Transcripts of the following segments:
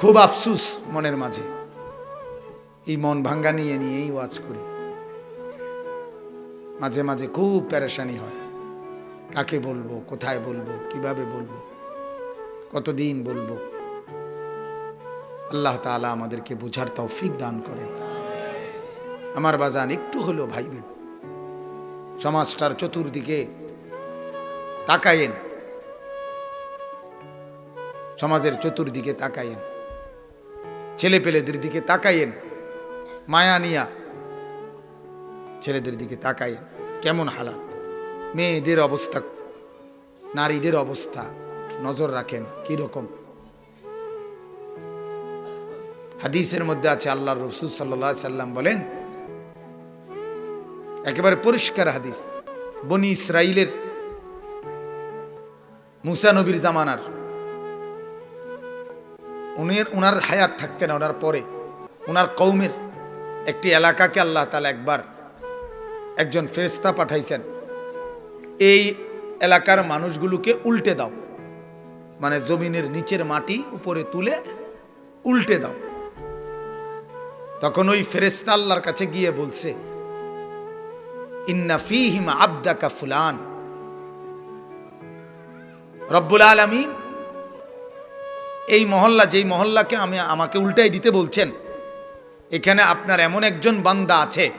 খুব আফসুস মনের মাঝে। এই মন ভাঙ্গা নিয়ে নিয়েই ওয়াজ করি। মাঝে মাঝে খুব প্যারেশানি হয়। কাকে বলব, কোথায় বলব, কীভাবে বলব, কতদিন বলব। আল্লাহ তাআলা আমাদেরকে বুঝার তৌফিক দান করেন। আমার বাজান একটু হলেও ভাইবেন। সমাজটার চতুর্দিকে তাকায়েন। সমাজের চতুর্দিকে তাকায়েন। ছেলে পেলেদের দিকে তাকাইয়েন। মায়া নিয়া ছেলেদের দিকে তাকায়েন কেমন হালাত? মেয়েদের অবস্থা, নারীদের অবস্থা নজর রাখেন কীরকম? হাদিসের মধ্যে আছে আল্লাহ রসুল সাল্লাহ সাল্লাম বলেন, একেবারে পরিষ্কার হাদিস। বনি ইসরাইলের মুসা নবীর জামানার উনের ওনার হায়াত থাকতে না ওনার পরে। ওনার কৌমের, একটি এলাকাকে আল্লাহ তালা একবার একজন ফেরেস্তা পাঠাইছেন। এই এলাকার মানুষগুলোকে উল্টে দাও। মানে জমিনের নিচের মাটি উপরে তুলে উল্টে দাও। তখন ওই ফেরেস্তা আল্লাহর কাছে গিয়ে বলছে, ইন্না ফিহিম আবদাকা ফুলান। রব্বুল আলমিন এই মহল্লা, যেই মহল্লাকে আমি, আমাকে উল্টাই দিতে বলছেন, এখানে আপনার এমন একজন বান্দা আছে,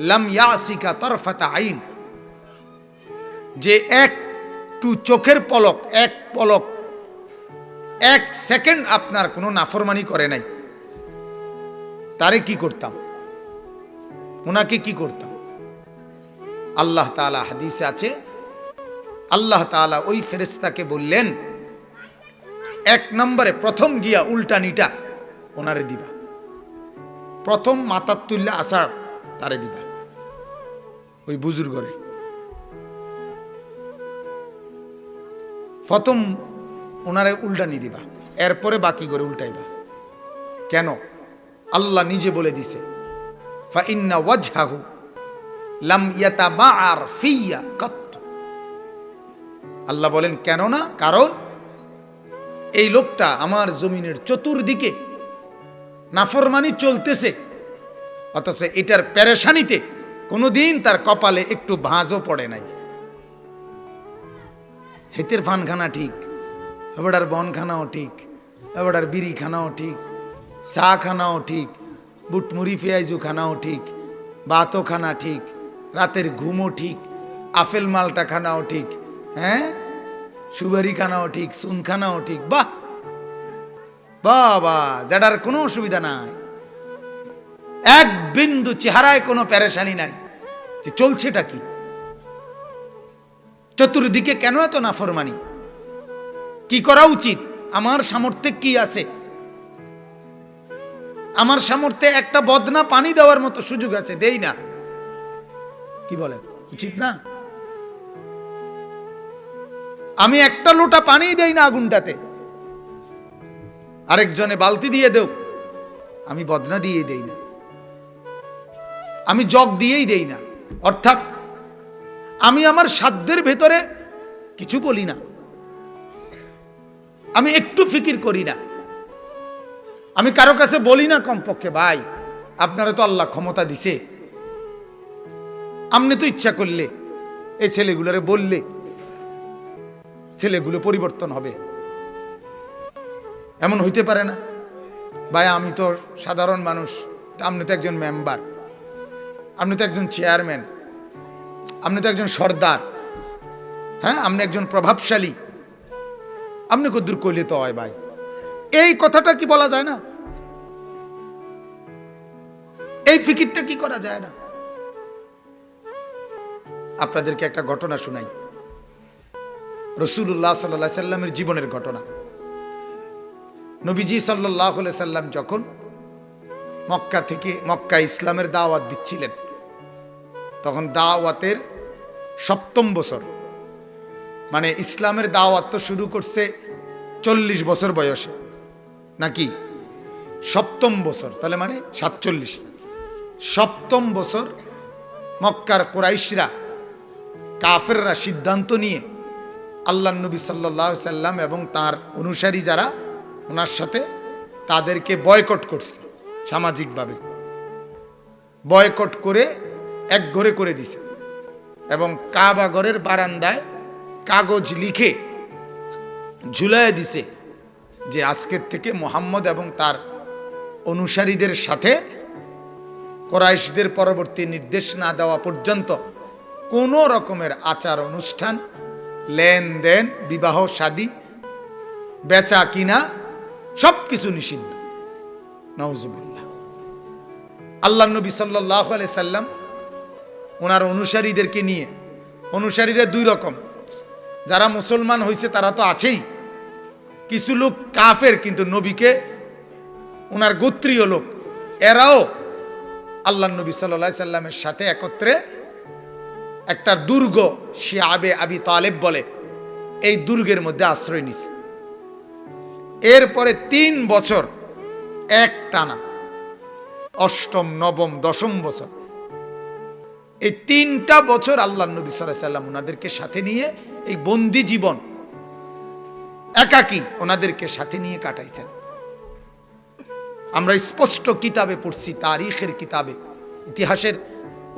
লাম ইয়াসিকা তরফাতা আইন, যে একটু চোখের পলক, এক পলক, এক সেকেন্ড আপনার কোনো নাফরমানি করে নাই। তারে কি করতাম? ওনাকে কি করতাম? আল্লাহ তাআলা হাদিসে আছে, আল্লাহ তাআলা ওই ফেরেস্তাকে বললেন এক নম্বরে প্রথম গিয়া উল্টানিটা ওনারে দিবা। প্রথম মাতার তুল্যা আসার তারে দিবা। ওই বুজুর্গরে। প্রথম ওনারে উল্টানি দিবা, এরপরে বাকি করে উল্টাইবা। কেন? আল্লাহ নিজে বলে দিছে আল্লাহ বলেন কেন না কারণ এই লোকটা আমার জমিনের চতুর্দিকে নাফরমানি চলতেছে। অথচ এটার প্যারেশানিতে কোনোদিন তার কপালে একটু ভাঁজও পড়ে নাই। হেতের ফানখানা ঠিক এবাডার বনখানাও ঠিক এবাডার বিড়ি খানাও ঠিক চা খানাও ঠিক, বুটমুড়ি পেঁয়াজু খানাও ঠিক বাতো খানা ঠিক, রাতের ঘুমও ঠিক, আপেল মালটা খানাও ঠিক হ্যাঁ? সুবারি খানাও ঠিক সুন খানাও ঠিক। বাহ! বাবা যাডার কোনো অসুবিধা নাই। এক বিন্দু চেহারায় কোনো প্যারেশানি নাই। যে চলছেটা কি? চতুর্দিকে কেন এত নাফরমানি? কি করা উচিত? আমার সামর্থ্যে কি আছে? আমার সামর্থ্যে একটা বদনা পানি দেওয়ার মতো সুযোগ আছে, দেই না। কি বলেন উচিত না? আমি একটা লোটা পানি দেই না আগুনটাতে। আরেকজনে বালতি দিয়ে দেও। আমি বদনা দিয়ে দেই না। আমি জগ দিয়েই দেই না। অর্থাৎ আমি আমার সাধ্যের ভেতরে কিছু বলি না। আমি একটু ফিকির করি না। আমি কারও কাছে বলি না কমপক্ষে, ভাই, আপনারা তো আল্লাহ ক্ষমতা দিছে। আপনি তো ইচ্ছা করলে এই ছেলেগুলোরে বললে ছেলেগুলো পরিবর্তন হবে। এমন হইতে পারে না। ভাই, আমি তো সাধারণ মানুষ। আপনি তো একজন মেম্বার আপনি তো একজন চেয়ারম্যান আপনি তো একজন সর্দার। হ্যাঁ আপনি একজন প্রভাবশালী। আপনি কদ্দূর কইলে তো হয় ভাই। এই কথাটা কি বলা যায় না? এই ফিকিরটা কি করা যায় না? আপনাদেরকে একটা ঘটনা শুনাই। রসুল্লাহ সাল্লাহ সাল্লামের জীবনের ঘটনা। নবীজি সাল্লাহ সাল্লাম যখন মক্কা থেকে মক্কা ইসলামের দাওয়াত দিচ্ছিলেন, তখন দাওয়াতের সপ্তম বছর মানে ইসলামের দাওয়াত তো শুরু করছে চল্লিশ বছর বয়সে, নাকি? সপ্তম বছর, তাহলে মানে সাতচল্লিশ। সপ্তম বছর মক্কার কোরাইশরা কাফেররা সিদ্ধান্ত নিয়ে আল্লাহ নবী সাল্লাহ সাল্লাম এবং তার অনুসারী যারা, ওনার সাথে তাদেরকে বয়কট করছে সামাজিকভাবে। বয়কট করে এক ঘরে করে দিছে এবং কাবা ঘরের বারান্দায় কাগজ লিখে ঝুলাইয়া দিছে যে আজকের থেকে মোহাম্মদ এবং তার অনুসারীদের সাথে কোরাইশদের পরবর্তী নির্দেশ না দেওয়া পর্যন্ত কোনো রকমের আচার অনুষ্ঠান লেনদেন, বিবাহ, শাদী, বেচা কিনা সব কিছু নিষিদ্ধ। নওজুবিল্লাহ আল্লাহ নবী সাল্লাহ সাল্লাম ওনার অনুসারীদেরকে নিয়ে, অনুসারীরা দুই রকম। যারা মুসলমান হয়েছে তারা তো আছেই। কিছু লোক কাফের, কিন্তু নবীকে ওনার গোত্রীয় লোক। এরাও আল্লাহ নবী সাল্লা সাল্লামের সাথে একত্রে একটা দুর্গ, সে আবে আবি তালেব বলে, এই দুর্গের মধ্যে আশ্রয় নিছে। এরপরে তিন বছর, এক টানা, অষ্টম, নবম, দশম বছর, এই তিনটা বছর আল্লাহ নবী সাল্লাম ওনাদেরকে সাথে নিয়ে এই বন্দি জীবন, একাকি ওনাদেরকে সাথে নিয়ে কাটাইছেন। আমরা স্পষ্ট কিতাবে পড়ছি, তারিখের কিতাবে, ইতিহাসের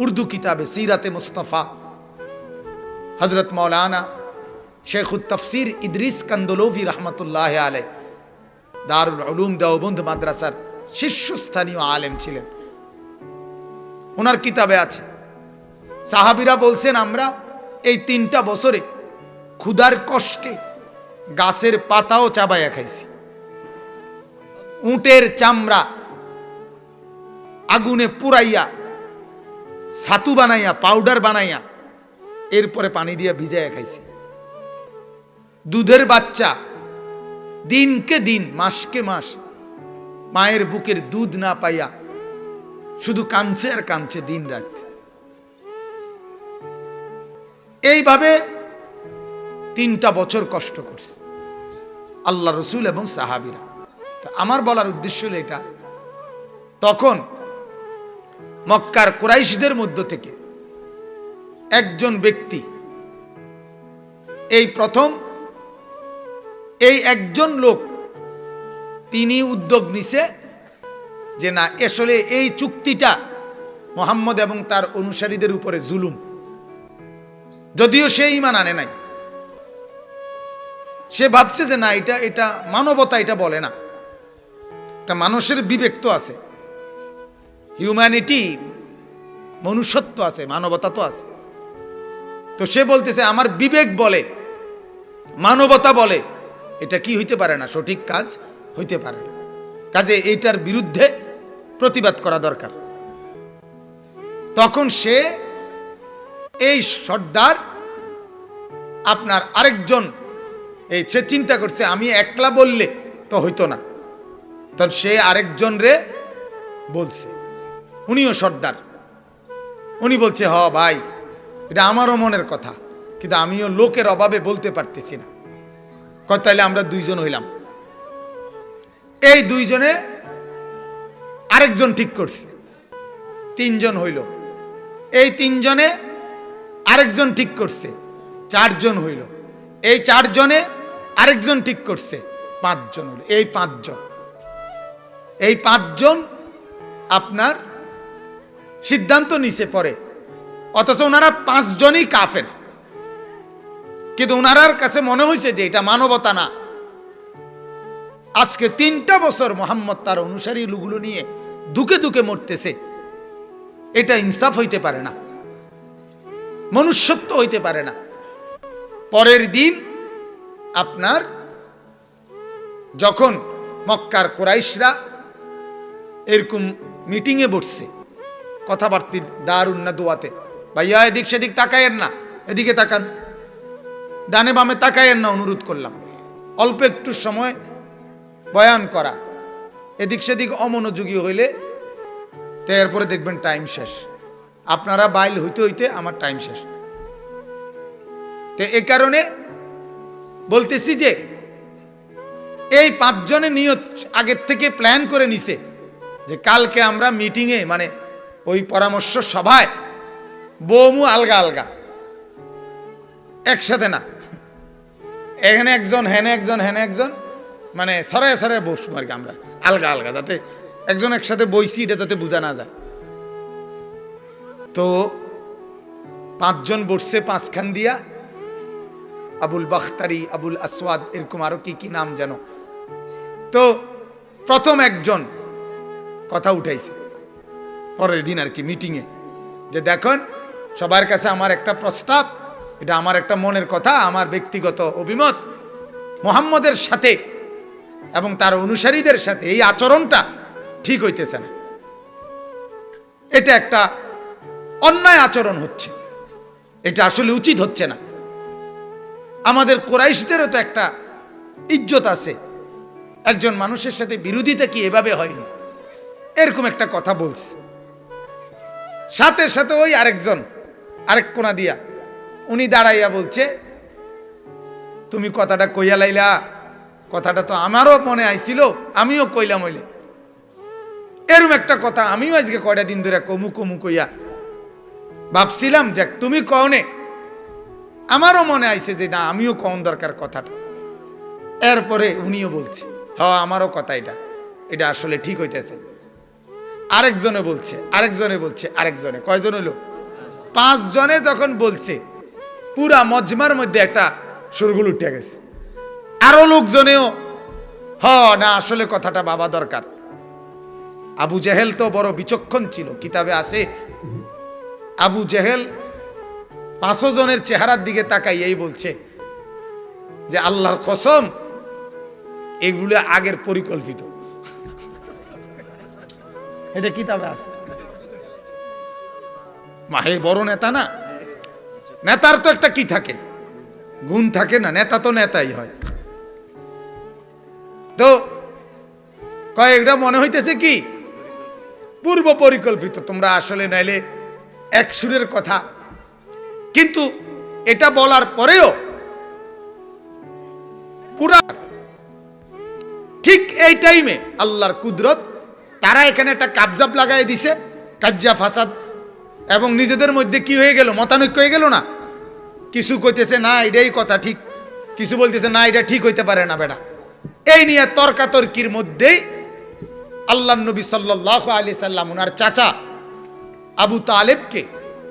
উর্দু কিতাবে সিরাতে মুস্তফা। হজরত মৌলানা শেখুত তফসির ইদ্রিস কান্দলোভি রহমতুল্লাহ আলে দারুল উলুম দেওবন্ধ মাদ্রাসার শীর্ষস্থানীয় আলেম ছিলেন। ওনার কিতাবে আছে, সাহাবিরা বলছেন, আমরা এই তিনটা বছরে ক্ষুধার কষ্টে গাছের পাতাও চাবাইয়া খাইছি। উটের চামড়া আগুনে পুরাইয়া ছাতু বানাইয়া পাউডার বানাইয়া, এরপরে পানি দিয়ে ভিজাইয়া খাইছি। দুধের বাচ্চা, দিনকে দিন, মাসকে মাস, মায়ের বুকের দুধ না পাইয়া, শুধু কাঁদছে আর কাঁদছে দিন রাত। এইভাবে তিনটা বছর কষ্ট করছে আল্লাহ রসুল এবং সাহাবিরা। আমার বলার উদ্দেশ্য হলো এটা, তখন মক্কার কুরাইশদের মধ্য থেকে একজন ব্যক্তি, এই প্রথম, এই একজন লোক তিনি উদ্যোগ নিছে যে না, আসলে এই চুক্তিটা মোহাম্মদ এবং তার অনুসারীদের উপরে জুলুম। যদিও সে ইমান আনে নাই। সে ভাবছে যে না, এটা এটা মানবতা, এটা বলে না। একটা মানুষের বিবেক তো আছে। হিউম্যানিটি মনুষ্যত্ব আছে, মানবতা তো আছে। তো সে বলতেছে, আমার বিবেক বলে, মানবতা বলে, এটা কি হইতে পারে না? সঠিক কাজ হইতে পারে না। কাজে এইটার বিরুদ্ধে প্রতিবাদ করা দরকার। তখন সে এই সর্দার আপনার আরেকজন, এই সে চিন্তা করছে, আমি একলা বললে তো হইতো না। তখন সে আরেকজন রে বলছে উনিও সর্দার। উনি বলছে, হ ভাই, এটা আমারও মনের কথা, কিন্তু আমিও লোকের অভাবে বলতে পারতেছি না। তাইলে আমরা দুইজন হইলাম। এই দুইজনে আরেকজন ঠিক করছে। তিনজন হইল। এই তিনজনে আরেকজন ঠিক করছে। চারজন হইল। এই চারজনে আরেকজন ঠিক করছে। পাঁচজন হইল। এই পাঁচজন। এই পাঁচজন আপনার সিদ্ধান্ত নিছে পরে। অথচ ওনারা পাঁচজনই কাফের। কিন্তু ওনারার কাছে মনে হয়েছে যে এটা মানবতা না। আজকে তিনটা বছর মোহাম্মদ তার অনুসারী লুগুলো নিয়ে দুকে দুকে মরতেছে। এটা ইনসাফ হইতে পারে না। মনুষ্যত্ব হইতে পারে না। পরের দিন আপনার যখন মক্কার কোরাইশরা এরকম মিটিংয়ে বসছে কথাবার্তির দারুণ না দোয়াতে। ভাইয়া, এদিক সেদিক তাকায়েন না, এদিকে তাকান। ডানে বামে তাকায়েন না, অনুরোধ করলাম। অল্প একটু সময় বয়ান করা। এদিক সেদিক অমনোযোগী হইলে তো এরপরে দেখবেন টাইম শেষ। আপনারা বাইল হইতে হইতে আমার টাইম শেষ। তো এ কারণে বলতেছি যে, এই পাঁচজনে নিয়ত আগের থেকে প্ল্যান করে নিছে যে কালকে আমরা মিটিংয়ে মানে ওই পরামর্শ সভায় বৌমু আলগা আলগা। একসাথে না। এখানে একজন, হেনে একজন হেনে একজন মানে সরায় সরায় বসবো আর কি আমরা। আলগা আলগা, যাতে একজন একসাথে বইছি, এটা যাতে বোঝা না যায়। তো পাঁচজন বসছে পাঁচখান দিয়া। আবুল বাখতারি, আবুল আসওয়াদ, এরকম আরও কি কি নাম যেন। তো প্রথম একজন কথা উঠাইছে। পরের দিন আর কি মিটিংয়ে যে দেখুন, সবার কাছে আমার একটা প্রস্তাব, এটা আমার একটা মনের কথা, আমার ব্যক্তিগত অভিমত। মোহাম্মদের সাথে এবং তার অনুসারীদের সাথে এই আচরণটা ঠিক হইতেছে না। এটা একটা অন্যায় আচরণ হচ্ছে। এটা আসলে উচিত হচ্ছে না। আমাদের কোরাইশদেরও তো একটা ইজ্জত আছে। একজন মানুষের সাথে বিরোধিতা কি এভাবে হয়নি? এরকম একটা কথা বলছে। সাথে সাথে ওই আরেকজন, আরেক কোনা দিয়া, উনি দাঁড়াইয়া বলছে, তুমি কথাটা কইয়া লাইলা, কথাটা তো আমারও মনে আইছিল, আমিও কইলাম হইলে। এরম একটা কথা আমিও আজকে কয়টা দিন ধরে কমু কমু কইয়া ভাবছিলাম যে তুমি কওনে আমারও মনে আইছে যে না, আমিও কম দরকার কথাটা। এরপরে উনিও বলছে হ আমারও কথা এটা। এটা আসলে ঠিক হইতেছে। আরেকজনে বলছে আরেকজনে বলছে, আরেকজনে। কয়জন হলো পাঁচজনে যখন বলছে, পুরা মজমার মধ্যে একটা সুরগুল উঠে গেছে। আরও লোকজনেও, হ, না, আসলে কথাটা বাবা দরকার। আবু জেহেল তো বড় বিচক্ষণ ছিল, কিতাবে আছে। আবু জেহেল পাঁচশো জনের চেহারার দিকে তাকাই, এই বলছে যে, আল্লাহর কসম, এগুলো আগের পরিকল্পিত। এটা কিতাবে আছে। মাহে বড় নেতা না? নেতার তো একটা কি থাকে? গুণ থাকে না, নেতা তো নেতাই হয়। তো কয়েকটা মনে হইতেছে কি? পূর্ব পরিকল্পিত, তোমরা আসলে নাইলে এক সুরের কথা। কিন্তু এটা বলার পরেও পুরা ঠিক এই টাইমে আল্লাহর কুদরত তারা এখানে একটা কাবজাব লাগাই দিছে, কাজ্জা ফাসাদ। এবং নিজেদের মধ্যে কি হয়ে গেল? মতানৈক্য হয়ে গেল না? কিছু কইতেছে, না, এটাই কথা ঠিক। কিছু বলতেছে, না, এটা ঠিক হইতে পারে না বেটা। এই নিয়ে তর্কাতর্কির মধ্যেই আল্লাহ নবী সাল্লাহ আলি সাল্লাম, ওনার চাচা আবু তালেবকে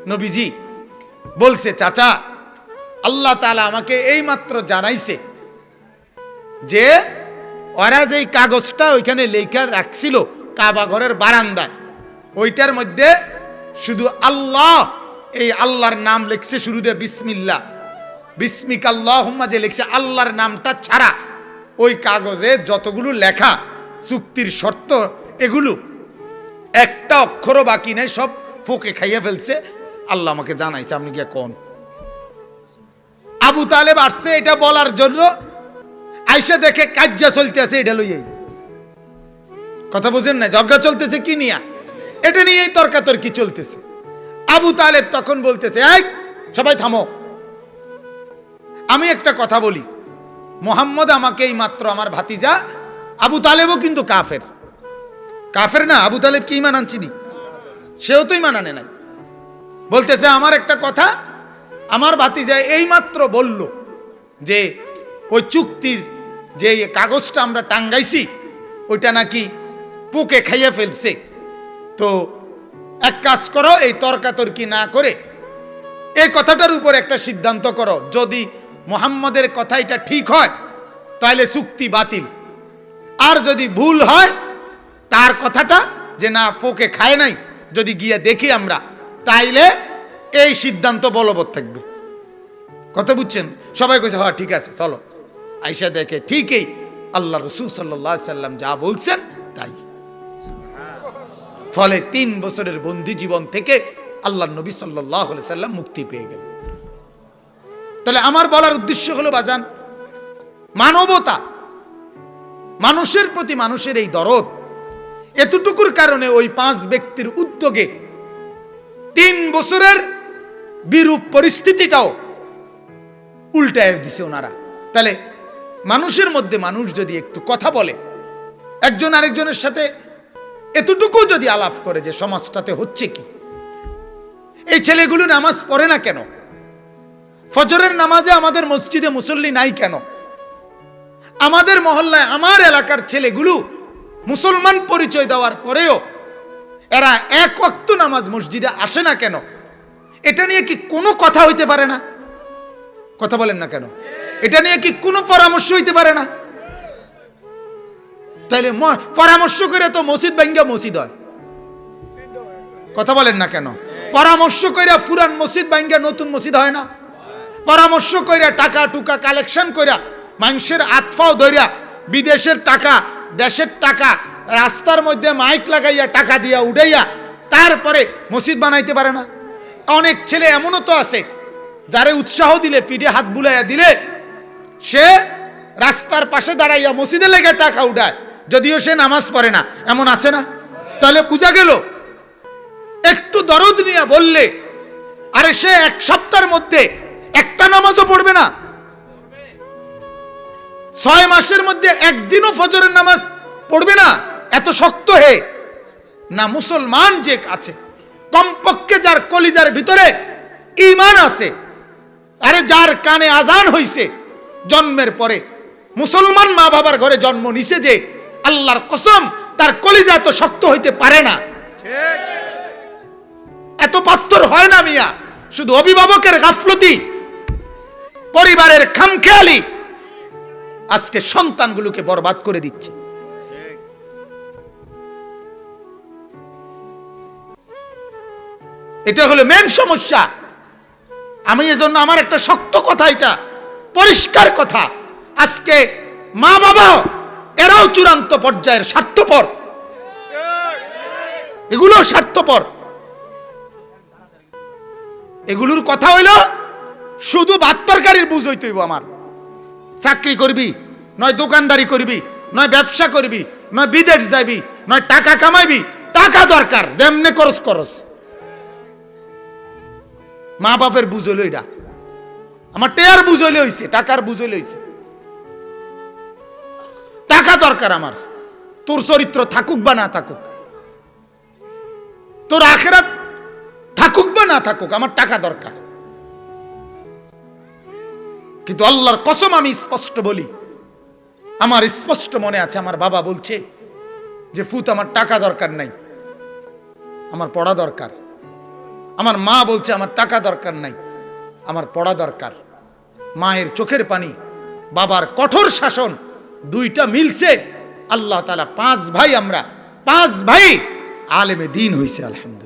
নবীজি বলছে, চাচা, আল্লাহ তালা আমাকে এই মাত্র জানাইছে যে ওরা যেই কাগজটা ওইখানে লেখা রাখছিল কাবা ঘরের বারান্দায়। ওইটার মধ্যে শুধু আল্লাহ, এই আল্লাহর নাম লিখছে শুরুতে বিসমিল্লা বিসমিক আল্লাহুম্মা যে লিখছে আল্লাহর নামটা ছাড়া। ওই কাগজে যতগুলো লেখা, চুক্তির শর্ত এগুলো। একটা অক্ষরও বাকি নাই, সব ফোকে খাইয়া ফেলছে। আল্লাহ আমাকে জানাইছে, আপনি গিয়া কোন? আবু তালেব আসছে এটা বলার জন্য। আইসা দেখে কাজ্যা চলতে আছে এটা লইয়াই। কথা বুঝেন না, ঝগড়া চলতেছে কি নিয়া? এটা নিয়েই তর্কাতর্কি চলতেছে। আবু তালেব তখন বলতেছে এক সবাই থামো। আমি একটা কথা বলি, মোহাম্মদ আমাকে এই মাত্র আমার ভাতিজা, আবু তালেবও কিন্তু কাফের। কাফের না, আবু তালেব কি ইমান আনছিনি। সেও তো ইমান আনে নাই। বলতেছে, আমার একটা কথা, আমার ভাতিজা এই মাত্র বলল যে, ওই চুক্তির যে কাগজটা আমরা টাঙ্গাইছি, ওইটা নাকি পোকে খাইয়ে ফেলছে। তো এক কাজ করো, এই তর্কাতর্কি না করে এই কথাটার উপর একটা সিদ্ধান্ত করো। যদি মোহাম্মদের কথা এটা ঠিক হয়, তাহলে চুক্তি বাতিল। আর যদি ভুল হয়, তার কথাটা যে না, পোকে খায় নাই, যদি গিয়ে দেখি আমরা, তাইলে এই সিদ্ধান্ত বলবৎ থাকবে। কথা বুঝছেন? সবাই কইছে হ্যাঁ ঠিক আছে, চলো। আইসা দেখে ঠিকই আল্লাহ রসুল সাল্লাম যা বলছেন, তাই। ফলে তিন বছরের বন্দি জীবন থেকে আল্লাহ নবী সাল্লাহ সাল্লাম মুক্তি পেয়ে গেল তাহলে আমার বলার উদ্দেশ্য হলো বাজান, মানবতা, মানুষের প্রতি মানুষের এই দরদ, এতটুকুর কারণে ওই পাঁচ ব্যক্তির উদ্যোগে তিন বছরের বিরূপ পরিস্থিতিটাও উল্টায় দিছে ওনারা। তাহলে মানুষের মধ্যে মানুষ যদি একটু কথা বলে, একজন আরেকজনের সাথে এতটুকু যদি আলাপ করে যে সমাজটাতে হচ্ছে কি? এই ছেলেগুলো নামাজ পড়ে না কেন? ফজরের নামাজে আমাদের মসজিদে মুসল্লি নাই কেন? আমাদের মহল্লায় আমার এলাকার ছেলেগুলো মুসলমান পরিচয় দেওয়ার পরেও এরা এক অক্ত নামাজ মসজিদে আসে না কেন? এটা নিয়ে কি কোনো কথা হইতে পারে না? কথা বলেন না কেন? এটা নিয়ে কি কোনো পরামর্শ হইতে পারে না? তাইলে পরামর্শ করে তো মসজিদ ভাঙ্গা মসজিদ হয়। কথা বলেন না কেন? পরামর্শ কইরা ফুরান মসজিদ ভাঙ্গা নতুন মসজিদ হয় না। পরামর্শ কইরা টাকা টুকা কালেকশন কইরা মানুষের আতফাও ধরিয়া বিদেশের টাকা, দেশের টাকা, রাস্তার মধ্যে মাইক লাগাইয়া টাকা দিয়া উঠাইয়া তারপরে মসজিদ বানাইতে পারে না। অনেক ছেলে এমনও তো আছে, যারে উৎসাহ দিলে, পিঠে হাত বুলাইয়া দিলে সে রাস্তার পাশে দাঁড়াইয়া মসজিদে লেগে টাকা উঠায়। যদিও সে নামাজ পড়ে না, এমন আছে না? তাহলে বোঝা গেল। একটু দরদ নিয়ে বললে, আরে সে এক সপ্তাহের মধ্যে একটা নামাজও পড়বে না। ছয় মাসের মধ্যে একদিনও ফজরের নামাজ পড়বে না। এত শক্ত হে। না, মুসলমান যে আছে, কমপক্ষে যার কলিজার ভিতরে ইমান আছে, আরে যার কানে আজান হইছে, জন্মের পরে। মুসলমান মা বাবার ঘরে জন্ম নিছে যে আল্লাহর কসম, তার কলিজা এত শক্ত হইতে পারে না। এত পাত্তর হয় না মিয়া, শুধু অভিভাবকের গাফলতি, পরিবারের খামখেয়ালি, আজকে সন্তানগুলোকে বরবাদ করে দিচ্ছে। এটা হলো মেন সমস্যা। আমি এজন্য আমার একটা শক্ত কথা, এটা পরিষ্কার কথা। আজকে মা বাবা এরাও চূড়ান্ত পর্যায়ের স্বার্থপর। এগুলো স্বার্থপর। এগুলোর কথা হইল, শুধু ভাত তরকারির বুঝ হইতে হইব আমার। চাকরি করবি, নয় দোকানদারি করবি, নয় ব্যবসা করবি, নয় বিদেশ যাবি নয় টাকা কামাইবি, টাকা দরকার, যেমনে করস করস মা বাপের বুঝ হইল এটা। আমার টেয়ার বুঝ হইলে হইছে, টাকার বুঝ হইলে হইছে। টাকা দরকার আমার। তোর চরিত্র থাকুক বা না থাকুক। তোর আখেরাত থাকুক বা না থাকুক, আমার টাকা দরকার। কিন্তু আল্লাহর কসম আমি স্পষ্ট বলি, আমার স্পষ্ট মনে আছে, আমার বাবা বলছে যে, ফুত, আমার টাকা দরকার নাই। আমার পড়া দরকার। আমার মা বলছে, আমার টাকা দরকার নাই। আমার পড়া দরকার। মায়ের চোখের পানি, বাবার কঠোর শাসন দুইটা মিলছে। আল্লাহ তালা পাঁচ ভাই আমরা পাঁচ ভাই আলেমে দিন হয়েছে আলহামদুলিল্লাহ।